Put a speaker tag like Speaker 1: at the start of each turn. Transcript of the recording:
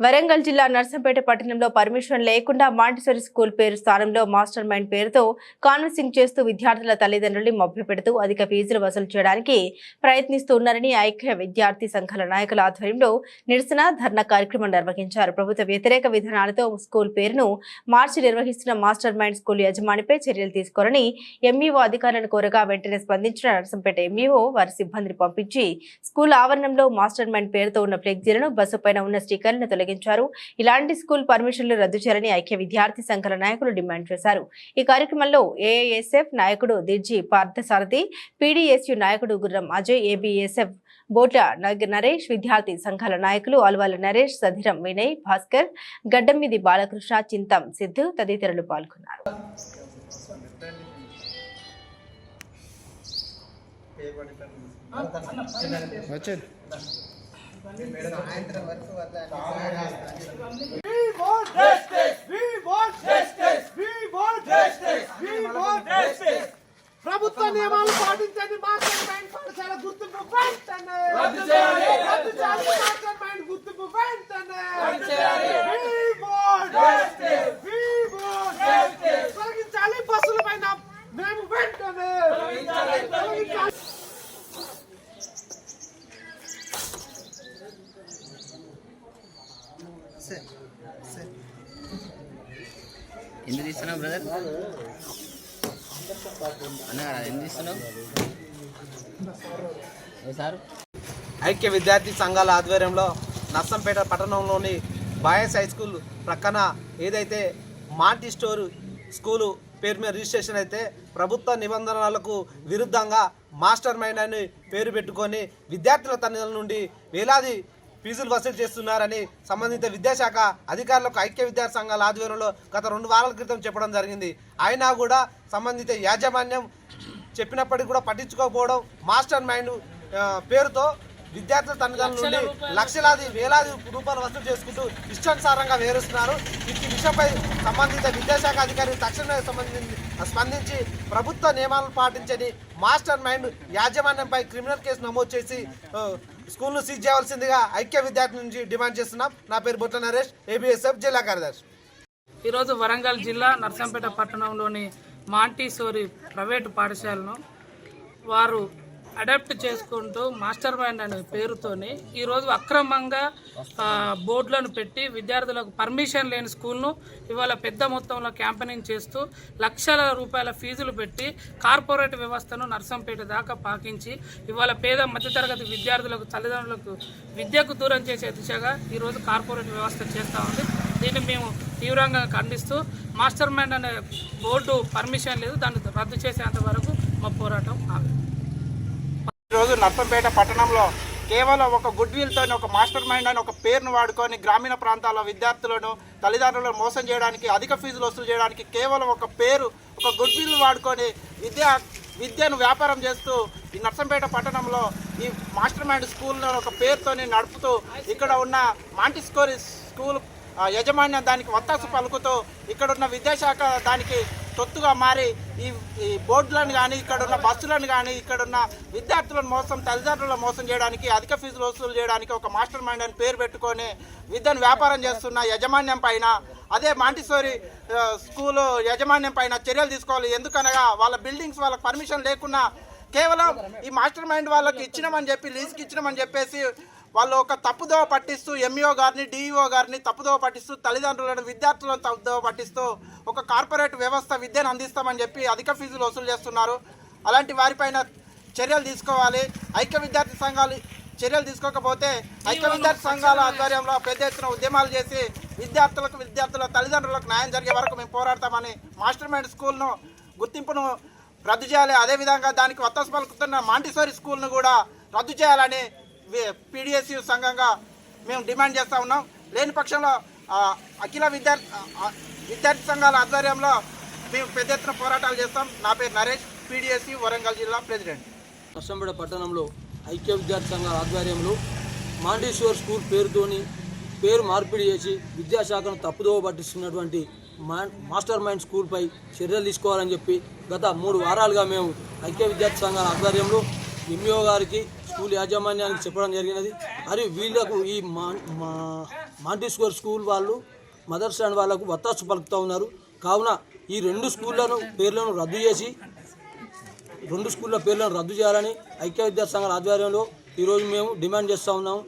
Speaker 1: వరంగల్ జిల్లా నర్సంపేట పట్టణంలో పర్మిషన్ లేకుండా మాంటిసరి స్కూల్ పేరు స్థానంలో మాస్టర్ మైండ్ పేరుతో కాన్వెన్సింగ్ చేస్తూ విద్యార్థుల తల్లిదండ్రుల్ని మభ్యపెడుతూ అధిక ఫీజులు వసూలు చేయడానికి ప్రయత్నిస్తున్నారని ఐక్య విద్యార్థి సంఘాల నాయకుల ఆధ్వర్యంలో నిరసన ధర్నా కార్యక్రమం నిర్వహించారు. ప్రభుత్వ వ్యతిరేక విధానాలతో స్కూల్ పేరును మార్చి నిర్వహిస్తున్న మాస్టర్ మైండ్ స్కూల్ యజమానిపై చర్యలు తీసుకోరని ఎంఈఓ అధికారులను కోరగా వెంటనే స్పందించిన నర్సంపేట ఎంఈఓ వారి సిబ్బందిని పంపించి స్కూల్ ఆవరణంలో మాస్టర్ మైండ్ పేరుతో ఉన్న ఫ్లెక్సీలను బస్సు పైన ఉన్న స్టిక్కర్లను తొలగించారు ఇలాంటి స్కూల్ పర్మిషన్లు రద్దు చేయాలని ఐక్య విద్యార్థి సంఘాల నాయకులు డిమాండ్ చేశారు ఈ కార్యక్రమంలో ఏఐఎస్ఎఫ్ నాయకుడు దిర్జీ పార్థసారథి పీడీఎస్యు నాయకుడు గుర్రం అజయ్ ఏబిఎస్ఎఫ్ బోట్ల నరేష్ విద్యార్థి సంఘాల నాయకులు అల్వాల నరేష్ సధిరం వినయ్ భాస్కర్ గడ్డమ్మిది బాలకృష్ణ చింతం సిద్ధు తదితరులు పాల్గొన్నారు
Speaker 2: వచ్చేది
Speaker 3: Want justice. ప్రభుత్వ నియమాలు పాటించండి మాస్టర్ మైండ్ పాఠశాల గుర్తింపు వెంటనే రద్దు చేయాలి మాస్టర్ మైండ్ గుర్తింపు వెంటనే
Speaker 4: ఎందుకు తీస్తున్నావు బ్రదర్ అన్న ఎందుకు తీస్తున్నావు? ఏ సార్?
Speaker 5: ఐక్య విద్యార్థి సంఘాల ఆధ్వర్యంలో నర్సంపేట పట్టణంలోని బాయస్ హై స్కూల్ ప్రక్కన ఏదైతే మాంటి స్టోర్ స్కూలు పేరు మీద రిజిస్ట్రేషన్ అయితే ప్రభుత్వ నిబంధనలకు విరుద్ధంగా మాస్టర్ మైండ్ అని పేరు పెట్టుకొని విద్యార్థుల తల్లిదండ్రుల నుండి వేలాది ఫీజులు వసూలు చేస్తున్నారని సంబంధిత విద్యాశాఖ అధికారులకు ఐక్య విద్యార్థి సంఘాల ఆధ్వర్యంలో గత రెండు వారాల క్రితం చెప్పడం జరిగింది. అయినా కూడా సంబంధిత యాజమాన్యం చెప్పినప్పటికీ కూడా పట్టించుకోకపోవడం మాస్టర్ మైండ్ పేరుతో విద్యార్థుల తల్లిదండ్రుల నుండి లక్షలాది వేలాది రూపాయలు వసూలు చేసుకుంటూ ఇష్టానుసారంగా వేరుస్తున్నారు. ఈ విషయంపై సంబంధిత విద్యాశాఖ అధికారి తక్షణమే సంబంధించి స్పందించి ప్రభుత్వ నియమాలను పాటించని మాస్టర్ మైండ్ యాజమాన్యంపై క్రిమినల్ కేసు నమోదు చేసి స్కూల్ను సీజ్ చేయవలసిందిగా ఐక్య విద్యార్థి నుంచి డిమాండ్ చేస్తున్నాం. నా పేరు బొట్ల నరేష్ ఏబిఎస్ఎఫ్ జిల్లా కార్యదర్శి.
Speaker 6: ఈరోజు వరంగల్ జిల్లా నర్సంపేట పట్టణంలోని మాంటీసోరి ప్రైవేటు పాఠశాలను వారు అడాప్ట్ చేసుకుంటూ మాస్టర్ మైండ్ అనే పేరుతోని ఈరోజు అక్రమంగా బోర్డులను పెట్టి విద్యార్థులకు పర్మిషన్ లేని స్కూల్ను ఇవాళ పెద్ద మొత్తంలో క్యాంపెనింగ్ చేస్తూ లక్షల రూపాయల ఫీజులు పెట్టి కార్పొరేట్ వ్యవస్థను నర్సంపేట దాకా పాకించి ఇవాళ పేద మధ్యతరగతి విద్యార్థులకు తల్లిదండ్రులకు విద్యకు దూరం చేసే దిశగా ఈరోజు కార్పొరేట్ వ్యవస్థ చేస్తూ ఉంది. దీన్ని మేము తీవ్రంగా ఖండిస్తూ మాస్టర్ మైండ్ అనే బోర్డు పర్మిషన్ లేదు. దాన్ని రద్దు చేసేంత వరకు మా పోరాటం ఆగింది.
Speaker 3: నర్సంపేట పట్టణంలో కేవలం ఒక గుడ్ విల్తో ఒక మాస్టర్ మైండ్ అని ఒక పేరును వాడుకొని గ్రామీణ ప్రాంతాల్లో విద్యార్థులను తల్లిదండ్రులను మోసం చేయడానికి అధిక ఫీజులు వసూలు చేయడానికి కేవలం ఒక పేరు ఒక గుడ్ విల్ వాడుకొని విద్యా విద్యను వ్యాపారం చేస్తూ ఈ నర్సంపేట పట్టణంలో ఈ మాస్టర్ మైండ్ స్కూల్ను ఒక పేరుతోని నడుపుతూ ఇక్కడ ఉన్న మాంటిస్కోరి స్కూల్ ఆ, యాజమాన్యం దానికి వత్తాసు పలుకుతూ ఇక్కడ ఉన్న విద్యాశాఖ దానికి తొత్తుగా మారి ఈ ఈ బోర్డులను కానీ ఇక్కడ ఉన్న బస్సులను కానీ ఇక్కడ ఉన్న విద్యార్థులను మోసం తల్లిదండ్రులను మోసం చేయడానికి అధిక ఫీజులు వసూలు చేయడానికి ఒక మాస్టర్ మైండ్ అని పేరు పెట్టుకొని విద్యను వ్యాపారం చేస్తున్న యాజమాన్యం పైన అదే మాంటిసోరి స్కూల్ స్కూలు యాజమాన్యం పైన చర్యలు తీసుకోవాలి. ఎందుకనగా వాళ్ళ బిల్డింగ్స్ వాళ్ళకి పర్మిషన్ లేకున్నా కేవలం ఈ మాస్టర్ మైండ్ వాళ్ళకి ఇచ్చినామని చెప్పి లీజ్కి ఇచ్చినామని చెప్పేసి వాళ్ళు ఒక తప్పుదోవ పట్టిస్తూ ఎంఈఓ గారిని డిఈఓ గారిని తప్పుదోవ పట్టిస్తూ తల్లిదండ్రులను విద్యార్థులను తప్పుదోవ పట్టిస్తూ ఒక కార్పొరేట్ వ్యవస్థ విద్యను అందిస్తామని చెప్పి అధిక ఫీజులు వసూలు చేస్తున్నారు. అలాంటి వారిపైన చర్యలు తీసుకోవాలి. ఐక్య విద్యార్థి సంఘాలు చర్యలు తీసుకోకపోతే ఐక్య విద్యార్థి సంఘాల ఆధ్వర్యంలో పెద్ద ఎత్తున ఉద్యమాలు చేసి విద్యార్థులకు విద్యార్థుల తల్లిదండ్రులకు న్యాయం జరిగే వరకు మేము పోరాడతామని మాస్టర్ మైండ్ స్కూల్ను గుర్తింపును రద్దు చేయాలి. అదేవిధంగా దానికి వత్తాసు పలుకుతున్న మాంటిసోరి స్కూల్ను కూడా రద్దు చేయాలని పీడిఎస్యు సంఘంగా మేము డిమాండ్ చేస్తూ ఉన్నాం. లేని పక్షంలో అఖిల విద్యార్థి విద్యార్థి సంఘాల ఆధ్వర్యంలో మేము పెద్ద ఎత్తున పోరాటాలు చేస్తాం. నా పేరు నరేష్ పీడిఎస్యు వరంగల్ జిల్లా ప్రెసిడెంట్.
Speaker 7: నర్సంపేట పట్టణంలో ఐక్య విద్యార్థి సంఘాల ఆధ్వర్యంలో మాండేశ్వర్ స్కూల్ పేరుతోని పేరు మార్పిడి చేసి విద్యాశాఖను తప్పుదోవ పట్టిస్తున్నటువంటి మా మాస్టర్ మైండ్ స్కూల్పై చర్యలు తీసుకోవాలని చెప్పి గత మూడు వారాలుగా మేము ఐక్య విద్యార్థి సంఘాల ఆధ్వర్యంలో ఎంఈఓ గారికి స్కూల్ యాజమాన్యానికి చెప్పడం జరిగినది. మరియు వీళ్ళకు ఈ మా మాంటిస్కోర్ స్కూల్ వాళ్ళు మదర్ స్టాండ్ వాళ్ళకు వత్తాసు పలుకుతూ ఉన్నారు. కావున ఈ రెండు స్కూళ్ళను పేర్లను రద్దు చేసి రెండు స్కూళ్ళ పేర్లను రద్దు చేయాలని ఐక్య విద్యార్థి సంఘాల ఆధ్వర్యంలో ఈరోజు మేము డిమాండ్ చేస్తూ ఉన్నాము.